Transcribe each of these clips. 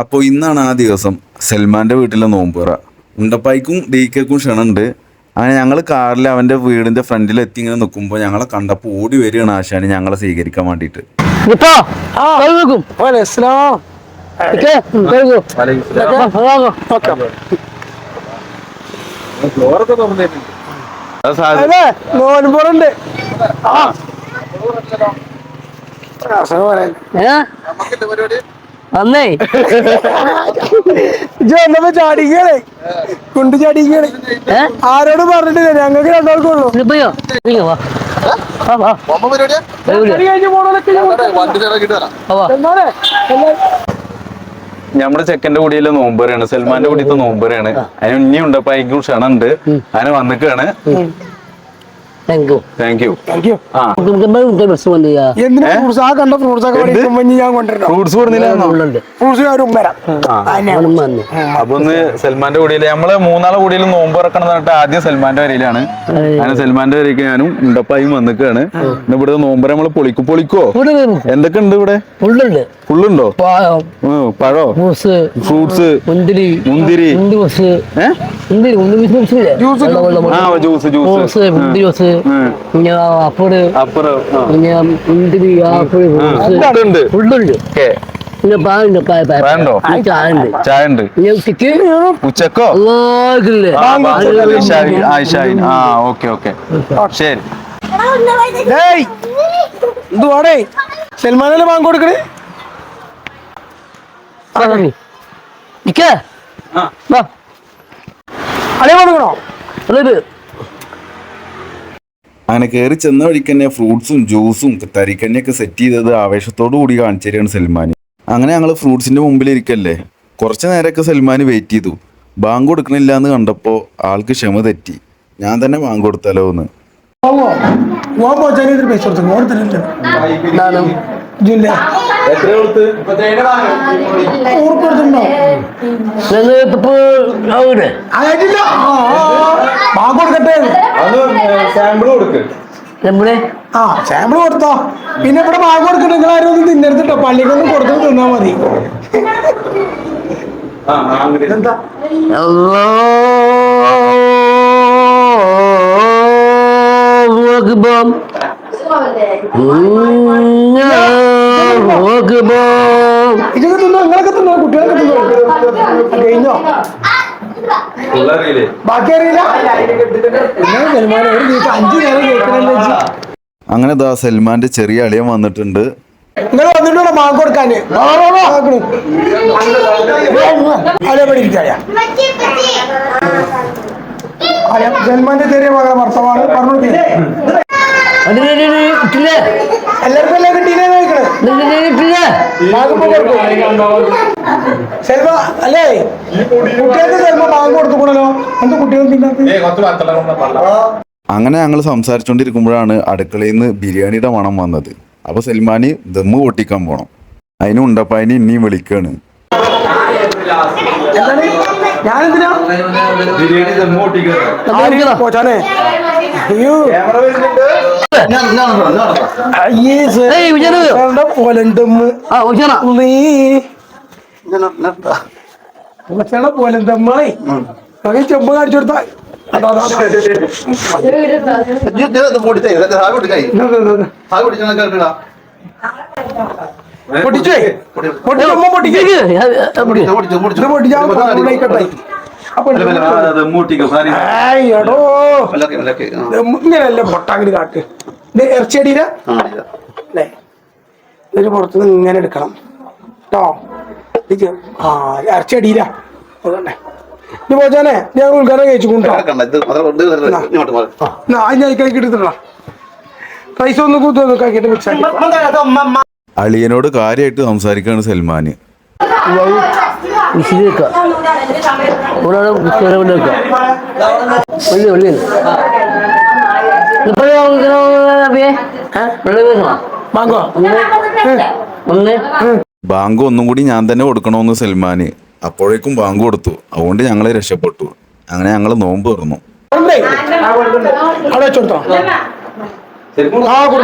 അപ്പോൾ ഇന്നാണ് ആ ദിവസം. സൽമാന്റെ വീട്ടിലെ നോമ്പുറ. ഉണ്ടപ്പായിക്കും ഡീക്കും ക്ഷണുണ്ട്. അങ്ങനെ ഞങ്ങൾ കാറിൽ അവന്റെ വീടിന്റെ ഫ്രണ്ടിൽ എത്തി ഇങ്ങനെ നിൽക്കുമ്പോൾ ഞങ്ങളെ കണ്ടപ്പോൾ ഓടി വരികയാണ് ആശാന് ഞങ്ങളെ സ്വീകരിക്കാൻ വേണ്ടിയിട്ട് നോൻപുറുണ്ട്. ഇജ്ജ് വന്നപ്പോ ചാടിക്കണേ കുണ്ട് ചാടിക്കണേ Eh? ആരോട് പറഞ്ഞിട്ടില്ല. ഞങ്ങൾക്ക് രണ്ടാൾക്കുള്ളൂ എല്ലാ- നമ്മുടെ ചെക്കന്റെ കൂടിയിൽ നോമ്പുറയാണ് സൽമാന്റെ കൂടിയത്തെ നോമ്പുറയാണ് അതിന് ഉണ്ണിയുണ്ട് അപ്പൊ അതിന് ക്ഷണുണ്ട് അതിന് വന്നിക്കാണ്. Thank you. Thank you Thank you. ആ. Mungkin kemarin mungkin bersama dia. എന്തിനാ ഫ്രൂട്ട്സ് ആ കണ്ട ഫ്രൂട്ട്സ് ഒക്കെ മേടിക്കുമ്പോ ഇനി ഞാൻ കൊണ്ടുവരണം ഫ്രൂട്ട്സ് കൊടുന്നില്ലാന്നോ Ulang deh. ഫ്രൂട്ട്സ് വരാം Mana mana? അപ്പൊ സൽമാന്റെ കൂടിയിൽ നമ്മൾ മൂന്നാളെ കൂടിയിൽ നോമ്പ് ഇറക്കണം എന്നിട്ട് പറഞ്ഞിട്ട് ആദ്യം സൽമാന്റെ വരയിലാണ്. അങ്ങനെ സൽമാന്റെ വരയ്ക്ക് ഞാനും ഉണ്ടപ്പായും വന്നിക്കാണ്. ഇവിടെ നോമ്പ് നമ്മൾ പൊളിക്കു പൊളിക്കോ. എന്തൊക്കെ ഉണ്ട് ഇവിടെ. ഫുള്ളുണ്ടോ. പഴോ. ഫ്രൂട്ട്സ്. മുന്തിരി. മുന്തിരി. ജ്യൂസ്. Juice juice. സൽമാനല്ലേ മാങ്ങ കൊടുക്കണേ? അളിയ കൊടുക്കണോ അതെ അങ്ങനെ കയറി ചെന്ന വഴിക്ക് തന്നെ ഫ്രൂട്ട്സും ജ്യൂസും തരിക്കന്നെയൊക്കെ സെറ്റ് ചെയ്തത് ആവേശത്തോടു കൂടി കാണിച്ചു തരികയാണ് സൽമാൻ അങ്ങനെ ഞങ്ങൾ ഫ്രൂട്ട്സിന്റെ മുമ്പിൽ ഇരിക്കല്ലേ? കുറച്ച് നേരമൊക്കെ സൽമാൻ വെയിറ്റ് ചെയ്തു. ബാങ്ക് കൊടുക്കണില്ല എന്ന് കണ്ടപ്പോൾ ആൾക്ക് ക്ഷമ തെറ്റി. ഞാൻ തന്നെ ബാങ്ക് കൊടുത്താലോ എന്ന്. കൊടുക്കട്ടെ. സാമ്പിൾ കൊടുക്ക്. ആ സാമ്പിൾ കൊടുത്തോ. പിന്നെ ഇവിടെ കൊടുക്കട്ടെ. നിങ്ങൾ ആരും ഒന്നും തിന്നെടുത്തിട്ടോ പള്ളിക്കൊന്നും കൊടുത്തു തിന്നാ മതി. എന്താ Allahu Akbar. Allahu Akbar. ഇതൊക്കെ തിന്നോ നിങ്ങളൊക്കെ തിന്നോ കുട്ടികളൊക്കെ തിന്നോ? കഴിഞ്ഞോ? ബാക്കി അറിയില്ല അഞ്ചു നേരം കേൾക്കണല്ലോ അങ്ങനെ ദാ സൽമാന്റെ ചെറിയ അളിയൻ വന്നിട്ടുണ്ട്. നിങ്ങൾ വന്നിട്ടുണ്ടോ? ബാങ്ക് കൊടുക്കാന് അതേപടി ഇരിക്കാ സൽമാന്റെ ചെറിയ മകളെ ഭർത്താവാണ് പറഞ്ഞു. എല്ലാവർക്കും എല്ലാം കിട്ടിയില്ലേ അല്ലേ? കുട്ടികൾക്ക് സെൽമ ബാങ്ക് കൊടുത്തുകൂടല്ലോ എന്താ കുട്ടികൾ തിന്നാത്ത? അങ്ങനെ ഞങ്ങൾ സംസാരിച്ചുകൊണ്ടിരിക്കുമ്പോഴാണ് അടുക്കളയിൽ നിന്ന് ബിരിയാണിയുടെ മണം വന്നത്. അപ്പൊ സൽമാന് ദമ്മ് പൊട്ടിക്കാൻ പോണം. അതിന് ഉണ്ടപ്പായനെ ഇനിയും വിളിക്കാണ്. പൊട്ടിക്കാൻ ആര്? പോച്ചാനെ അയ്യോ. പോലന്തമ്മ്? നീ ഉമ്മച്ചാടെ പോലന്തമ്മേ നമുക്ക് ചെമ്പ് കാണിച്ചു കൊടുത്താ. അതാ, അതാ, അതാ. പൊട്ടിച്ചേ? പൊട്ടിച്ചമ്മ പൊട്ടിക്കേ ഇങ്ങനെയല്ല കാട്ട് ഇത് ഇറച്ചിയടിയില അല്ലേ ഇതിന് പുറത്തുനിന്ന് ഇങ്ങനെ എടുക്കണം. കേട്ടോ ആ ഇറച്ചിയടിയില അതന്നെ ഇത് പോച്ചാനെ ഞാൻ ഉദ്ഘാടനം പൈസ ഒന്ന് കൂത്തു നോക്കാക്കിട്ട് മിക്സ് ആക്കി അളിയനോട് കാര്യമായിട്ട് സംസാരിക്കാണ് സൽമാൻ? ബാങ്ക്? ഒന്നും. കൂടി ഞാൻ തന്നെ കൊടുക്കണമെന്ന് സൽമാന്. അപ്പോഴേക്കും ബാങ്ക് കൊടുത്തു. അതുകൊണ്ട് ഞങ്ങളെ രക്ഷപ്പെട്ടു. അങ്ങനെ ഞങ്ങൾ നോമ്പ് തുറന്നു. അവിടെ ആ ബാ.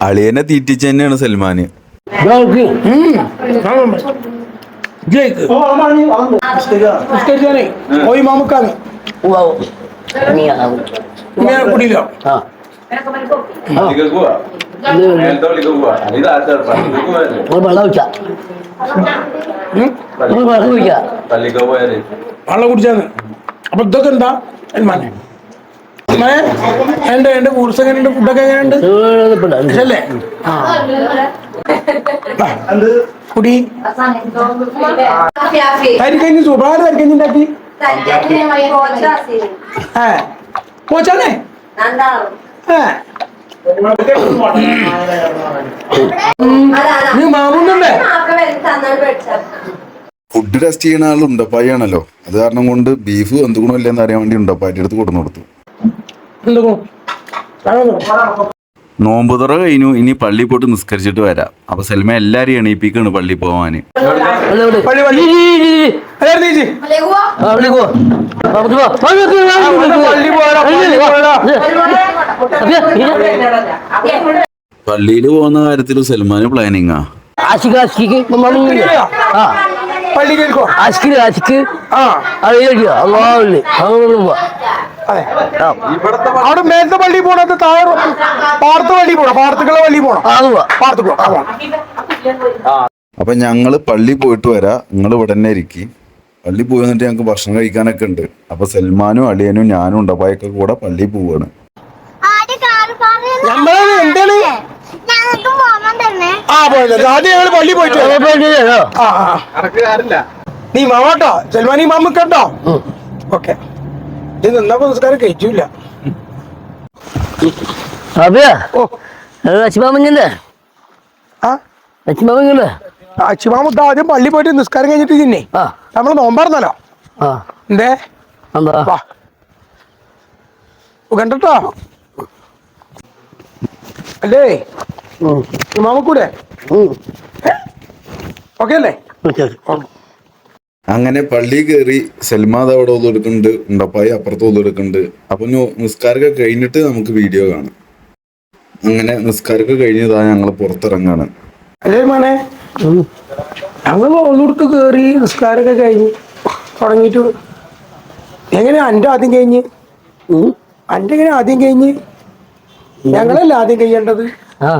അളിയനെ തീറ്റിച്ച് തന്നെയാണ് സൽമാന്. ഇങ്ങനെ കുടിയില്ലോ. വെള്ളം കുടിച്ചാന്ന്. അപ്പൊ ഇതൊക്കെ എന്താ? എന്മാനെ എന്റെ എന്റെ കൂർസ് എങ്ങനെയുണ്ട്? ഫുഡൊക്കെ എങ്ങനെയുണ്ട്? അല്ലേ കുടി. തരിക്കഞ്ഞ് സുഖാണ് തരിക്കഞ്ഞ് ഉണ്ടാക്കി. ഏ. പോച്ചാണേ ഏ. നീ മാമുണ്ടല്ലേ ഫുഡ് ടെസ്റ്റ് ചെയ്യുന്ന ആൾ ഉണ്ടപ്പായാണല്ലോ. അത് കാരണം കൊണ്ട് ബീഫ് എന്ത് ഗുണമില്ലെന്ന് അറിയാൻ വേണ്ടി ഉണ്ടപ്പായിട്ട് എടുത്ത് കൊടുന്നു കൊടുത്തു. നോമ്പ് തുറ കഴിഞ്ഞു. ഇനി പള്ളി പോയിട്ട് നിസ്കരിച്ചിട്ട് വരാം. അപ്പൊ സെൽമ എല്ലാരും എണീപ്പിക്കാണ് പള്ളി പോവാന്. പള്ളിയിൽ പോകുന്ന കാര്യത്തിൽ സൽമാന് പ്ലാനിങ്ങാ ആശിക്ക് ആശിക്ക്. മമ്മില്ലേ ആ. പള്ളി കേൾക്കോ? ആശിക്ക് ആശിക്ക്. ആ. അത് കേൾക്കുക അള്ളാഹുല്ലേ അങ്ങനെ പോവാ അതെ. അവിടെ മേലത്തെ പള്ളി പോണത് താഴെ പാടത്ത് പള്ളി പോണം പോണം. അപ്പൊ ഞങ്ങൾ പള്ളി പോയിട്ട് വരാ. നിങ്ങൾ ഇവിടെ തന്നെ ഇരിക്കി. പള്ളി പോയി വന്നിട്ട് ഞങ്ങൾക്ക് ഭക്ഷണം കഴിക്കാനൊക്കെ ഉണ്ട്. അപ്പൊ സൽമാനും അളിയനും ഞാനും ഉണ്ടപ്പായൊക്കെ കൂടെ പള്ളി പോവാണ്. നമ്മൾ എന്താണ്? ആ പോയല്ലോ. ആദ്യം ഞങ്ങൾ പള്ളി പോയിട്ട്. ആ ആ. നീ മാമാട്ടോ സൽമാനി മാമ കേട്ടോ ഓക്കെ. ഇത് നിന്നപ്പോ നിസ്കാരം കഴിച്ചില്ല. ഓ. ആ? അച്ഛമാമ ആദ്യം പള്ളി പോയിട്ട് നിസ്കാരം കഴിഞ്ഞിട്ട് തിന്നെ ആ. നമ്മൾ നോമ്പാർന്നല്ലോ ആ. എന്തേ? എന്താ? വാ. കണ്ടോ അല്ലേ? മാമക്കൂടെ ഓക്കെ അല്ലേ? അങ്ങനെ പള്ളി കയറി സൽമാദ് അവിടെ ഒതെടുക്കുന്നുണ്ട് ഉണ്ടപ്പായി അപ്പുറത്ത് ഒതെടുക്കുന്നുണ്ട് അപ്പൊ നിസ്കാരൊക്കെ നിസ്കാരമൊക്കെ കഴിഞ്ഞിട്ട് നമുക്ക് വീഡിയോ കാണാം. അങ്ങനെ നിസ്കാരമൊക്കെ കഴിഞ്ഞതാ ഞങ്ങൾ പുറത്തിറങ്ങാണ്. അല്ലേ മോനെ ഞങ്ങൾ ഒന്നുകൊടുത്ത് കയറി നിസ്കാരമൊക്കെ കഴിഞ്ഞ് തുടങ്ങിയിട്ട് എങ്ങനെ എന്റെ ആദ്യം കഴിഞ്ഞ്? എന്റെ എങ്ങനെ ആദ്യം കഴിഞ്ഞ്? ഞങ്ങളല്ല ആദ്യം കഴിയേണ്ടത്? ആ.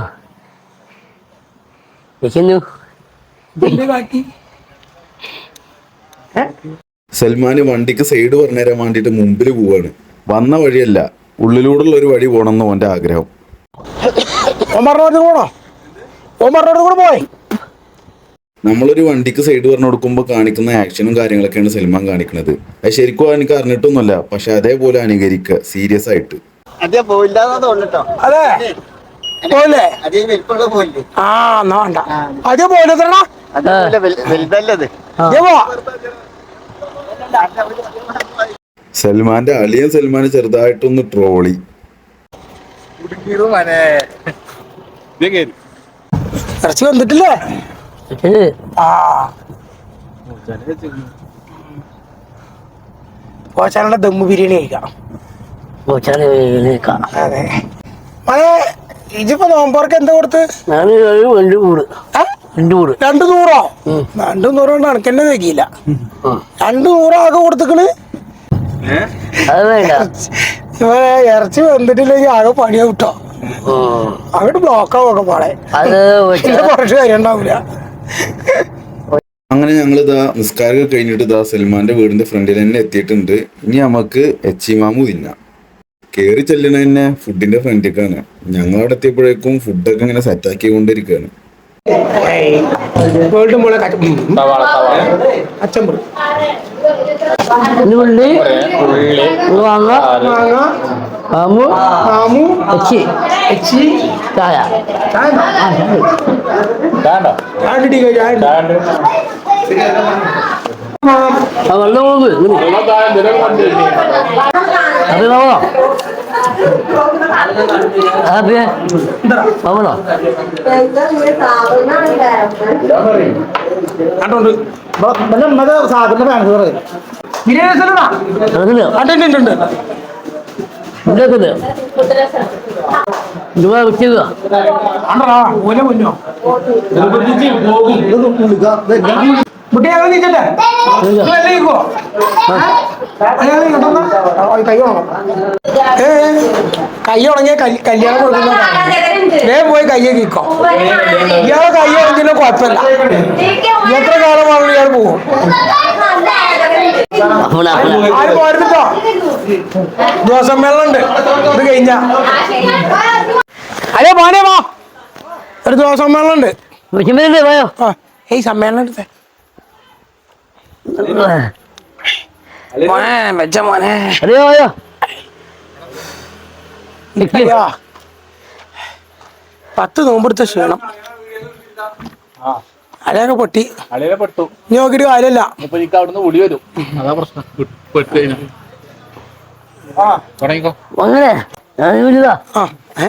കാക്കി സൽമാന് വണ്ടിക്ക് സൈഡ് പറഞ്ഞുതരാൻ വേണ്ടിട്ട് മുമ്പിൽ പോവാണ്. വന്ന വഴിയല്ല ഉള്ളിലൂടെയുള്ള ഒരു വഴി പോണെന്ന് ഓന്റെ ആഗ്രഹം. നമ്മളൊരു വണ്ടിക്ക് സൈഡ് പറഞ്ഞു കൊടുക്കുമ്പോൾ കാണിക്കുന്ന ആക്ഷനും കാര്യങ്ങളൊക്കെയാണ് സൽമാൻ കാണിക്കുന്നത് അത് ശരിക്കും എനിക്ക് അറിഞ്ഞിട്ടൊന്നുമല്ല പക്ഷെ അതേപോലെ അനുകരിക്കുക സീരിയസ് ആയിട്ട്. അതെ പോയില്ലാന്നാ തോന്നിട്ടോ അതെ. പോലെ. ആ എന്നാ വേണ്ട. അതേ പോലെ തരണ സൽമാന്റെ അളിയൻ സൽമാന് ചെറുതായിട്ടൊന്ന് ട്രോളി. ഇറച്ചി വന്നിട്ടില്ലേ? ആ. പോച്ചാനുള്ള ദമ്മ് ബിരിയാണി കഴിക്കാം. അതെ. മഴ ഇജിപ്പോ നോമ്പോർക്ക് എന്താ കൊടുത്ത്? ഞാൻ രണ്ട് കൂട്? രണ്ട് കൂട്. രണ്ട് നൂറോ? രണ്ട് നൂറ് കൊണ്ട് അണക്കെന്നെ തേക്കിയില്ല രണ്ട് നൂറോ ആകെ കൊടുത്തിക്കണ്? അത് വേണ്ട. ഇവനെ ഇറച്ചി വന്നിട്ടില്ലെങ്കിൽ ആകെ പണിയാ വിട്ടോ അവിടെ അങ്ങോട്ട് ബ്ലോക്കാവൊക്കെ പാടെ. കുറച്ച് കാര്യം ഉണ്ടാവില്ല അങ്ങനെ ഞങ്ങൾ ഇതാ നിസ്കാരം കഴിഞ്ഞിട്ട് ഇതാ സൽമാന്റെ വീടിന്റെ ഫ്രണ്ടിൽ തന്നെ എത്തിയിട്ടുണ്ട്. ഇനി നമുക്ക് എച്ചിമാമു തിന്നാം. കേറി ചെല്ലണ തന്നെ ഫുഡിന്റെ ഫ്രണ്ടിലേക്കാണ് ഞങ്ങൾ അവിടെ എത്തിയപ്പോഴേക്കും ഫുഡൊക്കെ ഇങ്ങനെ സെറ്റാക്കി കൊണ്ടിരിക്കുകയാണ് മോളെ അച്ചമ്പറ് ഇന്ന് ഉള്ളി മാങ്ങ. എച്ചി. ചായ. വെള്ളം അത് അതെ. നോക്കണോ കണ്ടോണ്ട്. സ്ഥലമാ അതിന് ഉണ്ട് ഉണ്ട് ഉണ്ട് ഉണ്ടാക്കുന്നത് ഇത് വെക്കുക ആണ്ടടാ ഓല മുന്നോ നീച്ചട്ടെ? നീക്കോ കൈ ഉണങ്ങും ഏ കൈ ഉണങ്ങിയ കല്യാണം കൊടുക്കുന്ന വേഗം പോയി കയ്യെ നീക്കോ. ഇയാളെ കൈ ഉണങ്ങിയ കുഴപ്പമില്ല. എത്ര കാലമാണ് ഇയാൾ പോകും അപ്പന അപ്പന ആര് പോരുന്നോ ദിവസം വെള്ളമുണ്ട് ഇത് കഴിഞ്ഞ. അതെ മോനെ വാ ഒരു ദിവസം വെള്ളമുണ്ട് പോയോ? ഏയ് സമ്മേളനം എടുത്തേ. മോനെ വെച്ച മോനെ. അയ്യോ. പത്ത് നോമ്പെടുത്ത ക്ഷീണം. അലയൊക്കെ പൊട്ടി. അളിയെ പെട്ടു. ഇനി നോക്കിട്ട് കാര്യമില്ല. ഇപ്പൊ എനിക്ക് അവിടുന്ന് ഓടി വരും. അതാ പ്രശ്നം. പെട്ട് കഴിഞ്ഞു. ആ. തുടങ്ങിക്കോ. അങ്ങനെ ഞാൻ ആ. ഏ?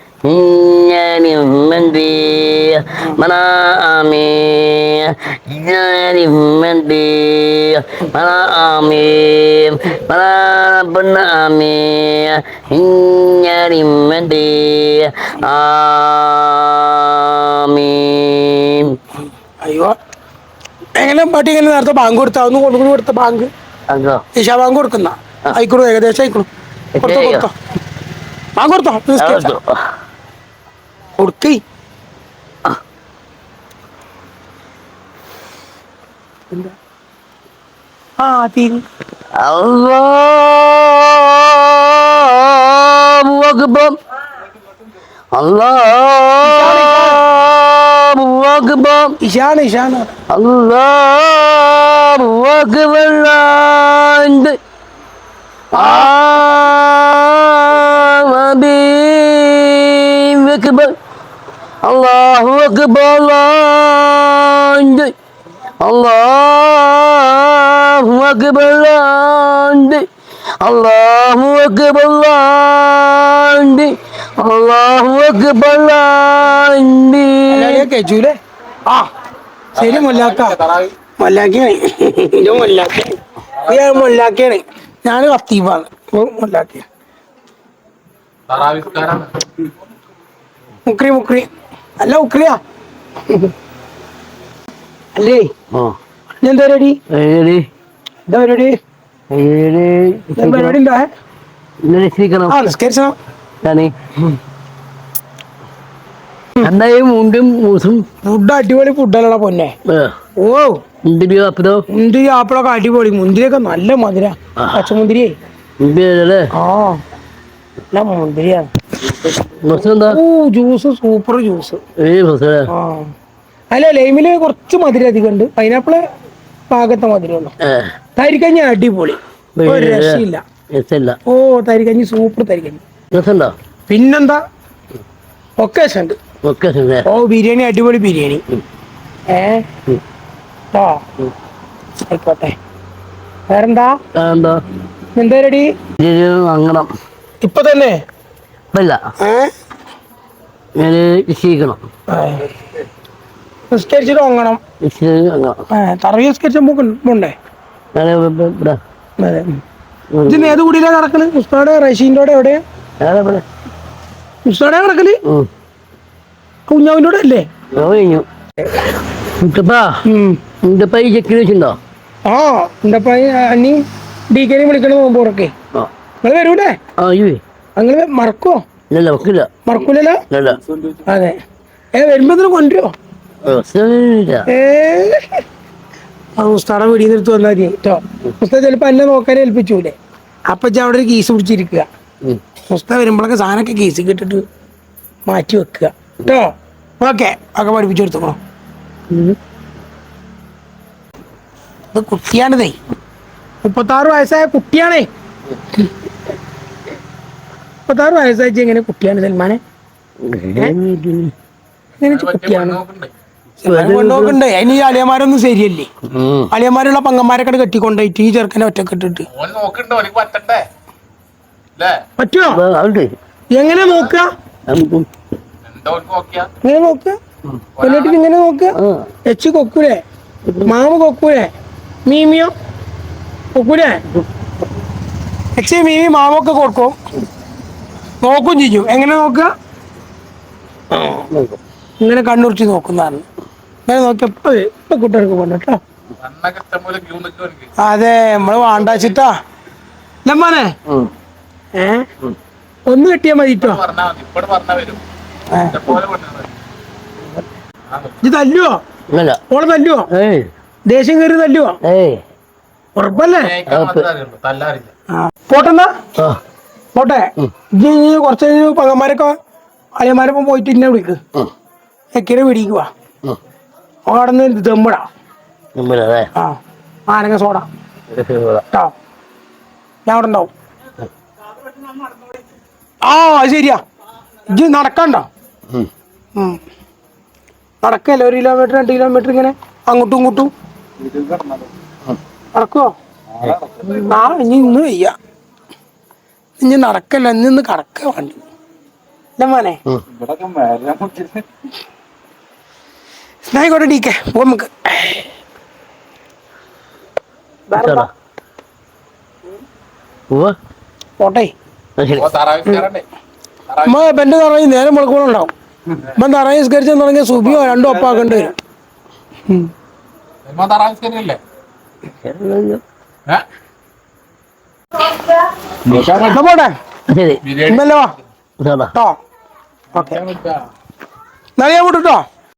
بلا آمين بلا آمين نعمتي بلا آمين نعمتي بلا آمين بلا ربنا آمين نعمتي آمين അയ്യോ എങ്ങനെ പാട്ടി ഇങ്ങനെ നേരത്തെ ബാങ്ക് കൊടുത്താ ഒന്ന് കൊടുക്കുന്നു കൊടുത്ത ബാങ്ക് അല്ലോ ഇഷാ ബാങ്ക് കൊടുക്കുന്ന ആയിക്കോളൂ ഏകദേശം ആയിക്കോളൂ കൊടുത്തോ എത്രയായോ? കൊടുത്തോ ബാങ്ക് കൊടുത്തോ നിസ്കരിച്ചോ? കൊടുക്കേ. എന്താ? ആ തീരും അല്ലാഹു അക്ബർ. ഇഷാണ് ഇഷാണ്. ആമീൻ അക്ബർ അല്ലാഹു അക്ബർ അള്ളാഹു അല്ലാഹു അക്ബർ അല്ലാഹു അക്ബർ അല്ലാഹു അക്ബർ കേച്ചൂലേ ആ ശരി മൊല്ലാക്ക. മൊല്ലാക്കിയാണ് ഇത് മൊല്ലാക്ക. ഇയാൾ മൊല്ലാക്കയാണ്. ഞാൻ കത്തീഫാണ് ഓ മൊല്ലാക്ക. താറാവിസ്കാരാണ് മുക്രി മുക്രി. അല്ല ഉക്രിയ. അല്ലേ? എന്താ പരിപാടി? ഏഴ് എന്താ പരിപാടി? ആ നിസ്കരിച്ചോ. ഞാനേ. എന്തായാലും മുണ്ടും മൂസും ഫുഡ് അടിപൊളി ഫുഡല്ലടാ പൊന്നെ. ഓ. മുന്തിരി ആപ്പിളോ മുന്തിരി ആപ്പിളൊക്കെ അടിപൊളി. മുന്തിരിയൊക്കെ നല്ല മധുര. പച്ചമുന്തിരിയേ. മുന്തിരിയല്ലേ ആ. നല്ല മുന്തിരിയാണ്. ഓ ജ്യൂസ് സൂപ്പർ ജ്യൂസ് അല്ല ലൈമിൽ കുറച്ച് മധുരം അധികം ഉണ്ട്. പൈനാപ്പിൾ പാകത്തെ മധുരമുള്ളൂ തരിക്കഞ്ഞി അടിപൊളി. രസമില്ല. ഓ തരിക്കഞ്ഞി സൂപ്പർ തരിക്കഞ്ഞി പിന്നെന്താ? ഒക്കേഷൻ ഉണ്ട് ഓ ബിരിയാണി അടിപൊളി ബിരിയാണി. ഏ? ആയിക്കോട്ടെ. വേറെന്താ? എന്താ റെഡി? വാങ്ങണം. ഇപ്പൊ തന്നെ ഇപ്പല്ല ഞാൻ നിശ്ചയിക്കണം നിസ്കരിച്ചിട്ട് വാങ്ങണം വാങ്ങണം ഏ തറവി നിസ്കരിച്ച പോണ്ടേ ഞാൻ ഇവിടെ. അതെ. ഇത് ഏത് കൂടിയിലാ നടക്കൽ മുസ്താടെ റഷീന്റെ എവിടെ ഞാനിവിടെ മുസ്താടെ നടക്കൽ ഉം. കുഞ്ഞാവിന്റെ കൂടെ അല്ലേ? ഞാൻ കഴിഞ്ഞു. ഈ വെച്ചിട്ടുണ്ടോ? ആ ഡി കെനെ വിളിക്കണ പോകുമ്പോഴൊക്കെ ആ. നിങ്ങൾ വരൂലേ? ആ നിങ്ങൾ മറക്കോ ഇല്ല വെക്കില്ല. മറക്കൂലല്ലോ? അതെ. ഏ വരുമ്പോ ഇതിന് കൊണ്ടുവരോ പ്രശ്നമില്ല ഏ ആ ഉസ്താടെ വീടിൽ നിന്ന് എടുത്ത് വന്നാൽ മതി കേട്ടോ. ഉസ്താദ് ചിലപ്പോ എന്നെ നോക്കാൻ ഏൽപ്പിച്ചൂലേ? അപ്പൊ അവിടെ ഒരു കേസ് പിടിച്ചിരിക്കുക. ഉസ്താദ് വരുമ്പോഴൊക്കെ സാധനമൊക്കെ കേസ് കിട്ടിട്ട് മാറ്റി വെക്കുക കേട്ടോ. ഓക്കെ ഒക്കെ പഠിപ്പിച്ചു കൊടുത്തോളൂ. ഇത് കുട്ടിയാണിതേ. മുപ്പത്താറ് വയസ്സായ കുട്ടിയാണേ. മുപ്പത്താറ് വയസ്സായി എങ്ങനെ കുട്ടിയാണ് സൽമാനെ? എങ്ങനെ കുട്ടിയാണ്? കൊണ്ടുപോക്കണ്ടേ അതിന് ഈ അളിയന്മാരൊന്നും ശരിയല്ലേ? അലിയന്മാരുള്ള അളിയന്മാരുള്ള പങ്കന്മാരൊക്കെ കെട്ടിക്കൊണ്ടായിട്ട് ഈ ചെറുക്കനെ ഒറ്റയ്ക്ക് ഇട്ടിട്ട് പറ്റുമോ അപ്പൊ അതുണ്ട്. എങ്ങനെ നോക്ക? കൊല്ലിട്ട് എന്താ ഓനിക്ക് നോക്കിയാ? ഇങ്ങനെ നോക്ക? എച്ച് കൊക്കൂലേ? മാമ കൊക്കൂലേ? മീമിയോ? കൊക്കൂലേ? എച്ച് മീമി മാമൊക്കെ കൊടുക്കും. നോക്കും ചെയ്യും. എങ്ങനെ നോക്കുക? ഇങ്ങനെ കണ്ണുറിച്ച് നോക്കുന്നതാണ്. ഇങ്ങനെ നോക്കി ഇപ്പൊ ഇപ്പൊ കുട്ടികൾക്ക് പോകണ്ട കേട്ടോ. എനിക്ക്. അതെ നമ്മൾ വാണ്ടാച്ചിട്ടാ. ലമ്മാനെ. ഏ? ഒന്ന് കെട്ടിയാ മതി കേട്ടോ ഇത് തല്ലുവോ? ഓൾ തല്ലുവോ? ദേഷ്യം കയറി തല്ലുവോ? ഉറപ്പല്ലേ? പോട്ടെന്നാ. ആ. പോട്ടെ. ഇജ്ജ് ഇനി കുറച്ച് കഴിഞ്ഞ് പങ്ങന്മാരൊക്കെ അളിയന്മാരൊപ്പം പോയിട്ട് ഇന്നെ വിളിക്ക്. എക്കിനെ പിടിക്കുക അവിടെന്ന് അവിടെ നിന്ന് ദമ്മിടാ. നമ്മളെ ആ ആനങ്ങ സോഡ. കേട്ടോ ഞാൻ അവിടെ ഉണ്ടാവും. ആ അത് ശരിയാ. ഇജ്ജ് നടക്കണ്ടോ. നടക്കല്ലേ? ഒരു കിലോമീറ്റർ രണ്ട് കിലോമീറ്റർ ഇങ്ങനെ അങ്ങോട്ടും ഇങ്ങോട്ടും. നടക്കുവോ? ആ ഇനി ഇന്ന് വയ്യ. ഇനി നടക്കല്ല ഇന്ന് കടക്ക വേണ്ടി. അല്ല മോനെ? ആയിക്കോട്ടെ ഡീക്കെ പോ നമുക്ക്. പോട്ടെ. അമ്മ എന്റെ തറയി നേരം മുളക്കോളുണ്ടാവും ഇപ്പം തറയി നിസ്കരിച്ചാൽ തുടങ്ങിയ സുബിയോ രണ്ടോ ഒപ്പാക്കേണ്ടി വരും സിനിമ താറാവ് കയറിയല്ലേ ഏഹ് എന്നാ പോട്ടെ. ഇന്നല്ലേ കേട്ടോ ഓക്കെ. ഞാൻ വിട്ടു